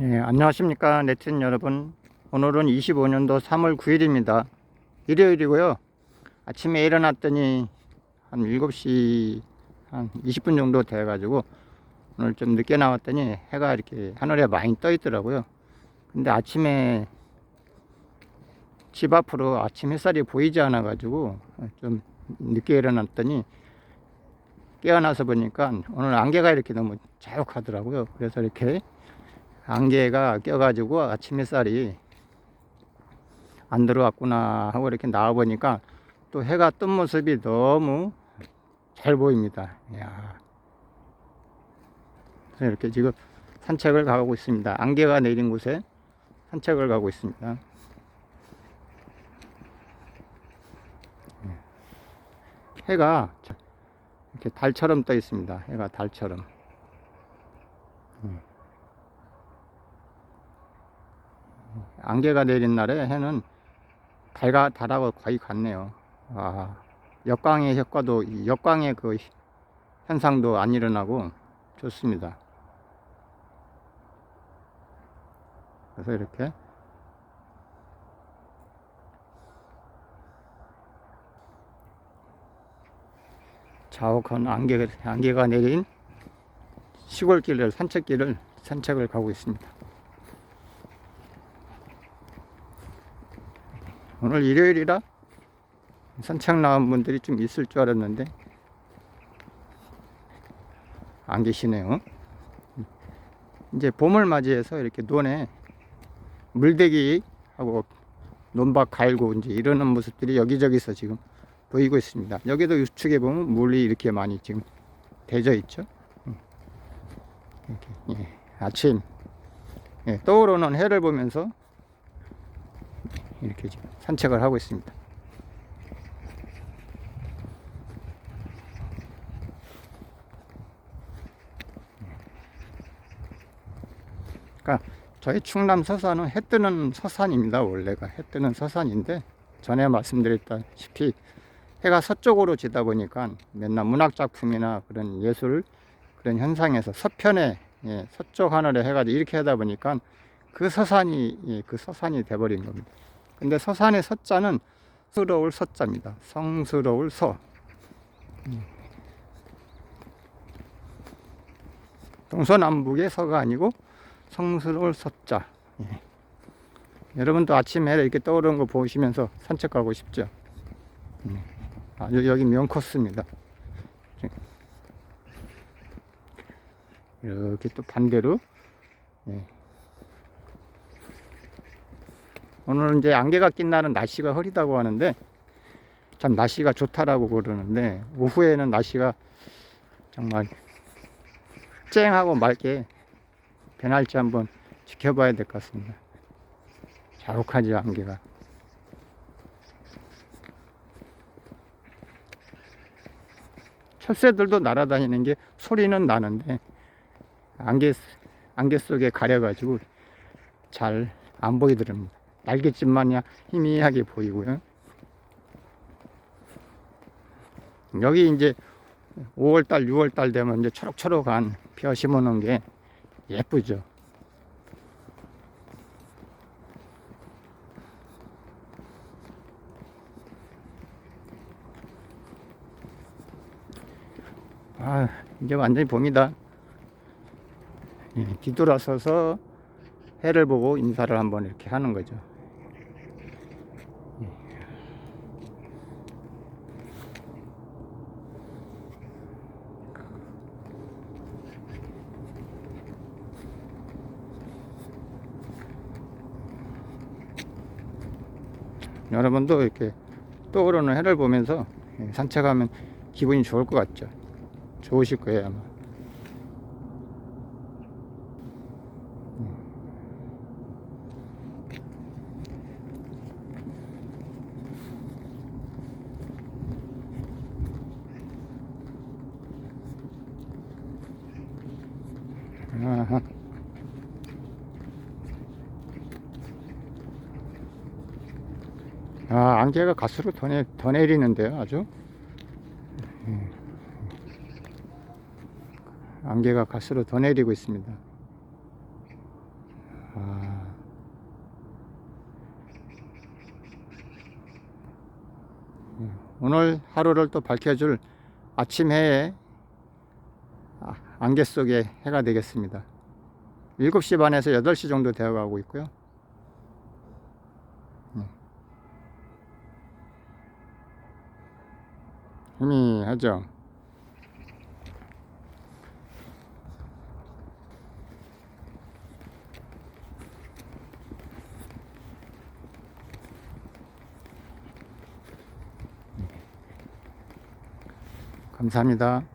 네, 안녕하십니까 네티즌 여러분. 오늘은 25년도 3월 9일입니다. 일요일이고요. 아침에 일어났더니 한 7시 한 20분 정도 돼 가지고 오늘 좀 늦게 나왔더니 해가 이렇게 하늘에 많이 떠 있더라고요. 근데 아침에 집 앞으로 아침 햇살이 보이지 않아 가지고 좀 늦게 일어났더니 깨어나서 보니까 오늘 안개가 이렇게 너무 자욱하더라고요. 그래서 이렇게 안개가 껴가지고 아침 햇살이 안 들어왔구나 하고 이렇게 나와 보니까 또 해가 뜬 모습이 너무 잘 보입니다. 이야. 이렇게 지금 산책을 가고 있습니다. 안개가 내린 곳에 산책을 가고 있습니다. 해가 이렇게 달처럼 떠 있습니다. 해가 달처럼. 안개가 내린 날에 해는 달과 달하고 거의 같네요. 아, 역광의 효과도 이 역광의 그 현상도 안 일어나고 좋습니다. 그래서 이렇게 자욱한 안개, 안개가 내린 시골길을 산책길을 산책을 가고 있습니다. 오늘 일요일이라 산책 나온 분들이 좀 있을 줄 알았는데 안 계시네요. 이제 봄을 맞이해서 이렇게 논에 물대기 하고 논밭 갈고 이제 이러는 모습들이 여기저기서 지금 보이고 있습니다. 여기도 우측에 보면 물이 이렇게 많이 지금 대져 있죠. 이렇게 예, 아침 예, 떠오르는 해를 보면서 이렇게 지금 산책을 하고 있습니다. 그러니까 저희 충남 서산은 해 뜨는 서산입니다. 원래가 해 뜨는 서산인데 전에 말씀드렸다시피 해가 서쪽으로 지다 보니까 맨날 문학 작품이나 그런 예술 그런 현상에서 서편에 예, 서쪽 하늘에 해가 이렇게 하다 보니까 그 서산이 예, 그 서산이 돼버린 겁니다. 근데 서산의 서자는 스러울 서자입니다. 성스러울 서. 음. 동서남북의 서가 아니고 성스러울 서자. 예. 여러분도 아침에 이렇게 떠오르는 거 보시면서 산책하고 싶죠? 음. 아, 여- 여기 명코스입니다. 이렇게 또 반대로 예. 오늘 이제 안개가 낀 날은 날씨가 흐리다고 하는데 참 날씨가 좋다라고 그러는데 오후에는 날씨가 정말 쨍하고 맑게 변할지 한번 지켜봐야 될 것 같습니다. 자욱하지 안개가. 철새들도 날아다니는 게 소리는 나는데 안개 안개 속에 가려가지고 잘 안 보이더랍니다. 날개짓만야 희미하게 보이고요. 여기 이제 5월달, 6월달 되면 이제 초록초록한 벼 심어 놓은 게 예쁘죠. 아, 이제 완전히 봄이다. 예, 뒤돌아서서 해를 보고 인사를 한번 이렇게 하는 거죠. 여러분도 이렇게 떠오르는 해를 보면서 예, 산책하면 기분이 좋을 것 같죠. 좋으실 거예요, 아마. 아하. 아, 안개가 갈수록 더, 내, 더 내리는데요, 아주. 음. 안개가 갈수록 더 내리고 있습니다. 아. 예, 오늘 하루를 또 밝혀줄 아침 해에 아, 안개 속의 해가 되겠습니다. 7시 반에서 8시 정도 되어 가고 있고요. 희미하죠? 감사합니다.